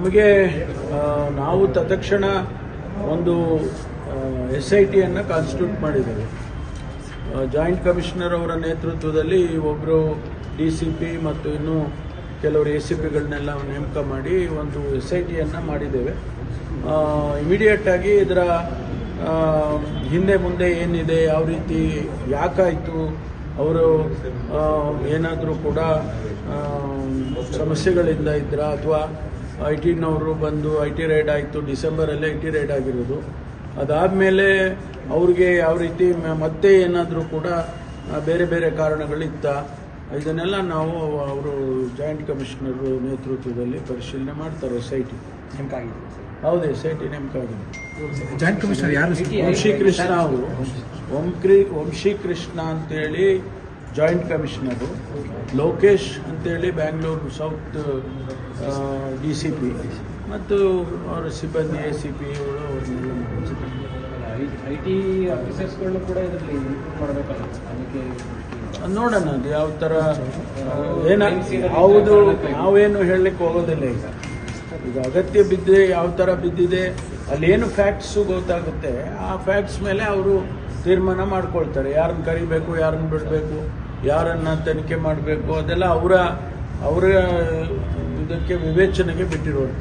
ನಮಗೆ ನಾವು ತತ್ಕ್ಷಣ ಒಂದು ಎಸ್ ಐ ಟಿಯನ್ನು ಕಾನ್ಸ್ಟಿಟ್ಯೂಟ್ ಮಾಡಿದ್ದೇವೆ ಜಾಯಿಂಟ್ ಕಮಿಷನರ್ ಅವರ ನೇತೃತ್ವದಲ್ಲಿ ಒಬ್ಬರು ಡಿ ಸಿ ಪಿ ಮತ್ತು ಇನ್ನೂ ಕೆಲವರು ಎ ಸಿ ಪಿಗಳನ್ನೆಲ್ಲ ನೇಮಕ ಮಾಡಿ ಒಂದು ಎಸ್ ಐ ಟಿಯನ್ನು ಮಾಡಿದ್ದೇವೆ ಇಮಿಡಿಯೇಟಾಗಿ ಇದರ ಹಿಂದೆ ಮುಂದೆ ಏನಿದೆ, ಯಾವ ರೀತಿ, ಯಾಕಾಯಿತು, ಅವರು ಏನಾದರೂ ಕೂಡ ಸಮಸ್ಯೆಗಳಿಂದ ಇದ್ರ ಅಥವಾ ಐ ಟಿನವರು ಬಂದು ಐ ಟಿ ರೈಡ್ ಆಯಿತು. ಡಿಸೆಂಬರಲ್ಲಿ ಐ ಟಿ ರೈಡ್ ಆಗಿರೋದು. ಅದಾದಮೇಲೆ ಅವ್ರಿಗೆ ಯಾವ ರೀತಿ ಮತ್ತೆ ಏನಾದರೂ ಕೂಡ ಆ, ಬೇರೆ ಬೇರೆ ಕಾರಣಗಳಿತ್ತ ಇದನ್ನೆಲ್ಲ ನಾವು ಅವರು ಜಾಯಿಂಟ್ ಕಮಿಷನರ್ ನೇತೃತ್ವದಲ್ಲಿ ಪರಿಶೀಲನೆ ಮಾಡ್ತಾರೆ ಎಸ್ ಐ ಟಿ. ಹೌದು ಎಸ್ ಐ ಟಿ ನೇಮಕ ಆಗಿದೆ ಜಾಯಿಂಟ್ ಕಮಿಷನರ್ ಯಾರು ವಂಶಿ ಕೃಷ್ಣ ಅವರು. ವಂಕ್ರಿ ವಂಶಿ ಕೃಷ್ಣ ಅಂತೇಳಿ ಜಾಯಿಂಟ್ ಕಮಿಷನರು ಲೋಕೇಶ್ ಅಂತೇಳಿ Bangalore south D C P ಮತ್ತು ಅವರ ಸಿಬ್ಬಂದಿ ಎ ಸಿ ಪಿ ಮಾಡಿದ್ದಾರೆ. ಐ ಟಿ ಆಫೀಸರ್ಸ್ಗಳನ್ನು ಕೂಡ ಇದರಲ್ಲಿ ಇನ್ಕ್ಲೂಡ್ ಮಾಡಬೇಕಲ್ಲ? ಅದಕ್ಕೆ ಅದ್ ನೋಡೋಣ ಅದು ಯಾವ ಥರ ಏನ ಹೌದು ನಾವೇನು ಹೇಳಲಿಕ್ಕೆ ಹೋಗೋದಿಲ್ಲ ಈಗ. ಈಗ ಅಗತ್ಯ ಬಿದ್ದರೆ ಯಾವ ಥರ ಬಿದ್ದಿದೆ, ಅಲ್ಲೇನು ಫ್ಯಾಕ್ಟ್ಸು ಗೊತ್ತಾಗುತ್ತೆ, ಆ ಫ್ಯಾಕ್ಟ್ಸ್ ಮೇಲೆ ಅವರು ತೀರ್ಮಾನ ಮಾಡ್ಕೊಳ್ತಾರೆ. ಯಾರನ್ನ ಕರಿಬೇಕು, ಯಾರನ್ನ ಬಿಡಬೇಕು, ಯಾರನ್ನು ತನಿಖೆ ಮಾಡಬೇಕು, ಅದೆಲ್ಲ ಅವರ ಅವರ ಇದಕ್ಕೆ ವಿವೇಚನೆಗೆ ಬಿಟ್ಟಿರುವಂಥ